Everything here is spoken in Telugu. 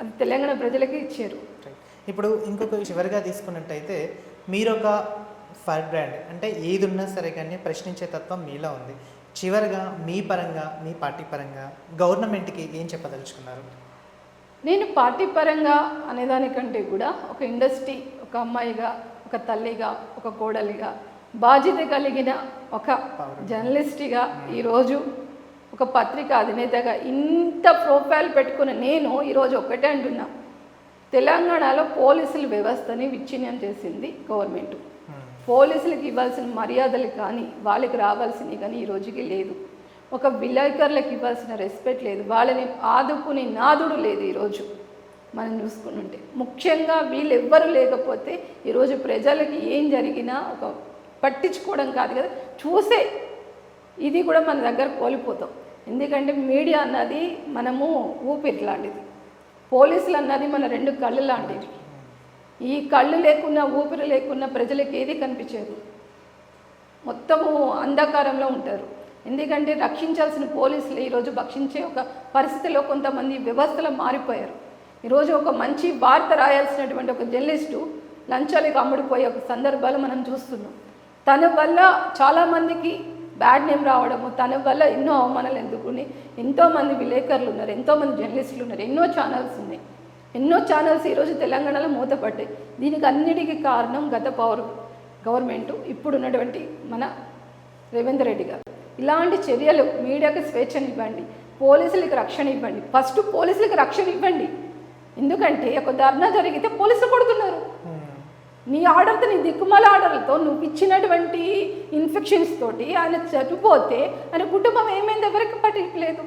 అది తెలంగాణ ప్రజలకి ఇచ్చారు. ఇప్పుడు ఇంకొక చివరిగా తీసుకున్నట్టయితే మీరు ఒక ఫర్ బ్రాండ్ అంటే ఏది ఉన్నా సరే కానీ ప్రశ్నించే తత్వం మీలో ఉంది. చివరిగా మీ పరంగా మీ పార్టీ పరంగా గవర్నమెంట్కి ఏం చెప్పదలుచుకున్నారు? నేను పార్టీ పరంగా అనేదానికంటే కూడా ఒక ఇండస్ట్రీ ఒక అమ్మాయిగా ఒక తల్లిగా ఒక కోడలిగా బాధ్యత కలిగిన ఒక జర్నలిస్ట్గా ఈరోజు ఒక పత్రిక అధినేతగా ఇంత ప్రొఫైల్ పెట్టుకున్న నేను ఈరోజు ఒక్కటే అంటున్నా. తెలంగాణలో పోలీసుల వ్యవస్థని విచ్ఛిన్నం చేసింది గవర్నమెంట్. పోలీసులకు ఇవ్వాల్సిన మర్యాదలు కానీ వాళ్ళకి రావాల్సినవి కానీ ఈ రోజుకి లేదు. ఒక విలేకరులకు ఇవ్వాల్సిన రెస్పెక్ట్ లేదు. వాళ్ళని ఆదుకునే నాదుడు లేదు ఈరోజు మనం చూసుకుంటుంటే ముఖ్యంగా వీళ్ళెవ్వరూ లేకపోతే ఈరోజు ప్రజలకి ఏం జరిగినా ఒక పట్టించుకోవడం కాదు కదా. చూసే ఇది కూడా మన దగ్గర కోల్పోతాం. ఎందుకంటే మీడియా అన్నది మనము ఊపిరి లాంటిది. పోలీసులు అన్నది మన రెండు కళ్ళు లాంటివి. ఈ కళ్ళు లేకున్నా ఊపిరి లేకున్నా ప్రజలకు ఏది కనిపించదు. మొత్తము అంధకారంలో ఉంటారు. ఎందుకంటే రక్షించాల్సిన పోలీసులు ఈరోజు భక్షించే ఒక పరిస్థితిలో కొంతమంది వ్యవస్థలో మారిపోయారు. ఈరోజు ఒక మంచి వార్త రాయాల్సినటువంటి ఒక జర్నలిస్టు లంచాలకు అమ్ముడిపోయే ఒక సందర్భాలు మనం చూస్తున్నాం. తన వల్ల చాలామందికి బ్యాడ్ నేమ్ రావడము తన వల్ల ఎన్నో అవమానాలు ఎందుకుని ఎంతోమంది విలేకరులు ఉన్నారు ఎంతోమంది జర్నలిస్టులు ఉన్నారు ఎన్నో ఛానల్స్ ఉన్నాయి. ఎన్నో ఛానల్స్ ఈరోజు తెలంగాణలో మూతపడ్డాయి. దీనికి అన్నిటికీ కారణం గత పౌరు గవర్నమెంట్ ఇప్పుడు ఉన్నటువంటి మన రేవంత్ రెడ్డి గారు. ఇలాంటి చర్యలు మీడియాకి స్వేచ్ఛను ఇవ్వండి పోలీసులకు రక్షణ ఇవ్వండి. ఫస్ట్ పోలీసులకు రక్షణ ఇవ్వండి. ఎందుకంటే ఒక ధర్నా జరిగితే పోలీసులు కొడుతున్నారు. నీ ఆర్డర్తో నీ దిక్కుమల ఆర్డర్లతో నువ్వు ఇచ్చినటువంటి ఇన్ఫెక్షన్స్ తోటి ఆయన చనిపోతే ఆయన కుటుంబం ఏమైంది ఎవరికి పట్టలేదు